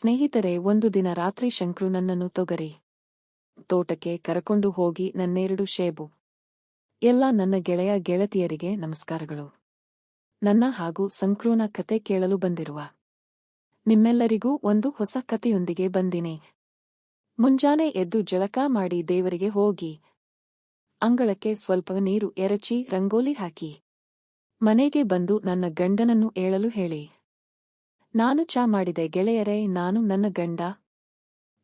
ಸ್ನೇಹಿತರೆ, ಒಂದು ದಿನ ರಾತ್ರಿ ಶಂಕ್ರು ನನ್ನನ್ನು ತೊಗರಿ ತೋಟಕ್ಕೆ ಕರಕೊಂಡು ಹೋಗಿ ನನ್ನೆರಡು ಶೇಬು, ಎಲ್ಲ ನನ್ನ ಗೆಳೆಯ ಗೆಳತಿಯರಿಗೆ ನಮಸ್ಕಾರಗಳು. ನನ್ನ ಹಾಗೂ ಸಂಕ್ರೂನ ಕತೆ ಕೇಳಲು ಬಂದಿರುವ ನಿಮ್ಮೆಲ್ಲರಿಗೂ ಒಂದು ಹೊಸ ಕತೆಯೊಂದಿಗೆ ಬಂದಿನಿ. ಮುಂಜಾನೆ ಎದ್ದು ಜಳಕ ಮಾಡಿ ದೇವರಿಗೆ ಹೋಗಿ, ಅಂಗಳಕ್ಕೆ ಸ್ವಲ್ಪ ನೀರು ಎರಚಿ, ರಂಗೋಲಿ ಹಾಕಿ, ಮನೆಗೆ ಬಂದು ನನ್ನ ಗಂಡನನ್ನು ಏಳಲು ಹೇಳಿ. ನಾನು ಚಾ ಮಾಡಿದೆ ಗೆಳೆಯರೇ, ನಾನು ನನ್ನ ಗಂಡ.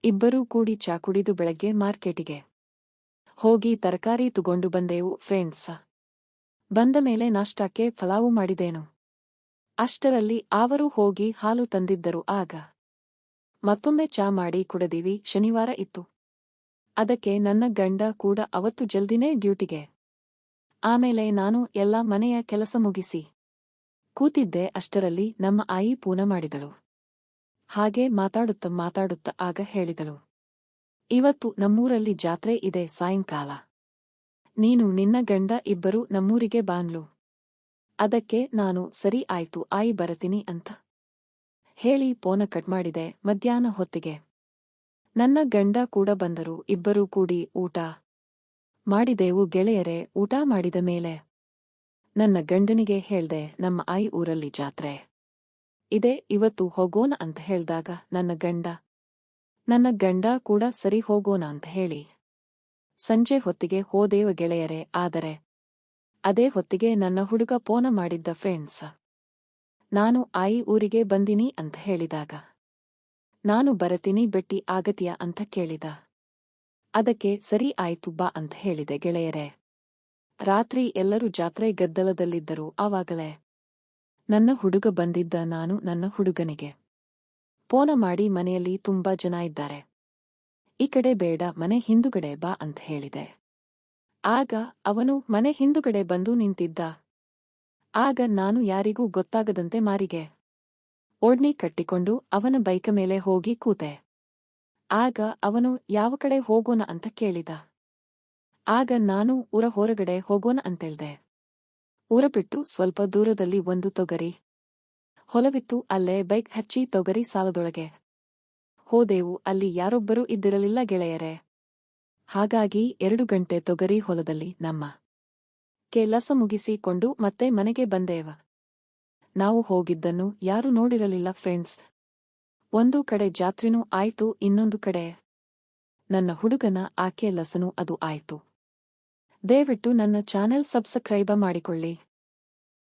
ಇಬ್ಬರೂ ಕೂಡಿ ಚಾ ಕುಡಿದು ಬೆಳಗ್ಗೆ ಮಾರ್ಕೆಟಿಗೆ ಹೋಗಿ ತರಕಾರಿ ತಗೊಂಡು ಬಂದೆವು ಫ್ರೆಂಡ್ಸ್. ಬಂದ ಮೇಲೆ ನಾಷ್ಟಕ್ಕೆ ಫಲಾವು ಮಾಡಿದೇನು. ಅಷ್ಟರಲ್ಲಿ ಅವರು ಹೋಗಿ ಹಾಲು ತಂದಿದ್ದರು. ಆಗ ಮತ್ತೊಮ್ಮೆ ಚಾ ಮಾಡಿ ಕುಡದಿವಿ. ಶನಿವಾರ ಇತ್ತು. ಅದಕ್ಕೆ ನನ್ನ ಗಂಡ ಕೂಡ ಅವತ್ತು ಜಲ್ದಿನೇ ಡ್ಯೂಟಿಗೆ. ಆಮೇಲೆ ನಾನು ಎಲ್ಲ ಮನೆಯ ಕೆಲಸ ಮುಗಿಸಿ ಕೂತಿದ್ದೆ ಅಷ್ಟರಲ್ಲಿ ನಮ್ಮ ಆಯಿ ಪೂನ ಮಾಡಿದಳು. ಹಾಗೆ ಮಾತಾಡುತ್ತ ಮಾತಾಡುತ್ತ ಆಗ ಹೇಳಿದಳು. ಇವತ್ತು ನಮ್ಮೂರಲ್ಲಿ ಜಾತ್ರೆ ಇದೆ ಸಾಯಂಕಾಲ. ನೀನು ನಿನ್ನ ಗಂಡ ಇಬ್ಬರು ನಮ್ಮೂರಿಗೆ ಬಾನ್ಲು ಅದಕ್ಕೆ ನಾನು ಸರಿ ಆಯ್ತು ಆಯಿ ಬರತೀನಿ ಅಂತ. ಹೇಳಿ ಪೋನ ಕಟ್ ಮಾಡಿದೆ ಮಧ್ಯಾಹ್ನ ಹೊತ್ತಿಗೆ. ನನ್ನ ಗಂಡ ಕೂಡ ಬಂದರು, ಇಬ್ಬರೂ ಕೂಡಿ ಊಟ ಮಾಡಿದೆವು ಗೆಳೆಯರೆ, ಊಟ ಮಾಡಿದ ಮೇಲೆ. ನನ್ನ ಗಂಡನಿಗೆ ಹೇಳ್ದೆ, ನಮ್ಮ ಆಯಿ ಊರಲ್ಲಿ ಜಾತ್ರೆ. ಇದೆ, ಇವತ್ತು ಹೋಗೋಣ ಅಂತ ಹೇಳ್ದಾಗ, ನನ್ನ ಗಂಡ. ನನ್ನ ಗಂಡ ಕೂಡ ಸರಿ ಹೋಗೋಣ ಅಂತ ಹೇಳಿ. ಸಂಜೆ ಹೊತ್ತಿಗೆ ಹೋದೇವ ಗೆಳೆಯರೆ, ಆದರೆ ಅದೇ ಹೊತ್ತಿಗೆ ನನ್ನ ಹುಡುಗ ಪೋನ ಮಾಡಿದ್ದ ಫ್ರೆಂಡ್ಸ್. ನಾನು ಆಯಿ ಊರಿಗೆ ಬಂದಿನಿ ಅಂತ ಹೇಳಿದಾಗ. ನಾನು ಬರತೀನಿ ಬೆಟ್ಟಿ ಆಗತಿಯ ಅಂತ ಕೇಳಿದ. ಅದಕ್ಕೆ ಸರಿ ಆಯ್ತು ಬಾ ಅಂತ ಹೇಳಿದೆ ಗೆಳೆಯರೆ. ರಾತ್ರಿ ಎಲ್ಲರೂ ಜಾತ್ರೆ ಗದ್ದಲದಲ್ಲಿದ್ದರು ಆವಾಗಲೇ, ನನ್ನ ಹುಡುಗ ಬಂದಿದ್ದ ನಾನು ನನ್ನ ಹುಡುಗನಿಗೆ ಫೋನ ಮಾಡಿ ಮನೆಯಲ್ಲಿ ತುಂಬಾ ಜನ ಇದ್ದಾರೆ. ಈ ಕಡೆ ಬೇಡ, ಮನೆ ಹಿಂದುಗಡೆ ಬಾ ಅಂತ ಹೇಳಿದೆ. ಆಗ ಅವನು, ಮನೆ ಹಿಂದುಗಡೆ ಬಂದು ನಿಂತಿದ್ದ. ಆಗ ನಾನು ಯಾರಿಗೂ ಗೊತ್ತಾಗದಂತೆ ಮಾರಿಗೆ ಓಡ್ನಿ ಕಟ್ಟಿಕೊಂಡು ಅವನ ಬೈಕ ಮೇಲೆ ಹೋಗಿ ಕೂತೆ. ಆಗ ಅವನು, ಯಾವ ಕಡೆ ಹೋಗೋಣ ಅಂತ ಕೇಳಿದ. ಆಗ ನಾನು ಊರ ಹೊರಗಡೆ ಹೋಗೋಣ ಅಂತೇಳ್ದೆ. ಊರ ಬಿಟ್ಟು ಸ್ವಲ್ಪ ದೂರದಲ್ಲಿ ಒಂದು ತೊಗರಿ. ಹೊಲವಿತ್ತು, ಅಲ್ಲೇ ಬೈಕ್ ಹಚ್ಚಿ ತೊಗರಿ ಸಾಲದೊಳಗೆ. ಹೋದೆವು, ಅಲ್ಲಿ ಯಾರೊಬ್ಬರೂ ಇದ್ದಿರಲಿಲ್ಲ ಗೆಳೆಯರೆ. ಹಾಗಾಗಿ ಎರಡು ಗಂಟೆ ತೊಗರಿ ಹೊಲದಲ್ಲಿ ನಮ್ಮ ಕೆಲಸ ಮುಗಿಸಿಕೊಂಡು ಮತ್ತೆ ಮನೆಗೆ ಬಂದೇವ. ನಾವು ಹೋಗಿದ್ದನ್ನು ಯಾರೂ ನೋಡಿರಲಿಲ್ಲ ಫ್ರೆಂಡ್ಸ್. ಒಂದು ಕಡೆ ಜಾತ್ರಿನೂ ಆಯ್ತು, ಇನ್ನೊಂದು ಕಡೆ. ನನ್ನ ಹುಡುಗನ ಆಕೆ ಲಸನೂ ಅದು ಆಯ್ತು. ದಯವಿಟ್ಟು ನನ್ನ ಚಾನೆಲ್ ಸಬ್ಸ್ಕ್ರೈಬ ಮಾಡಿಕೊಳ್ಳಿ.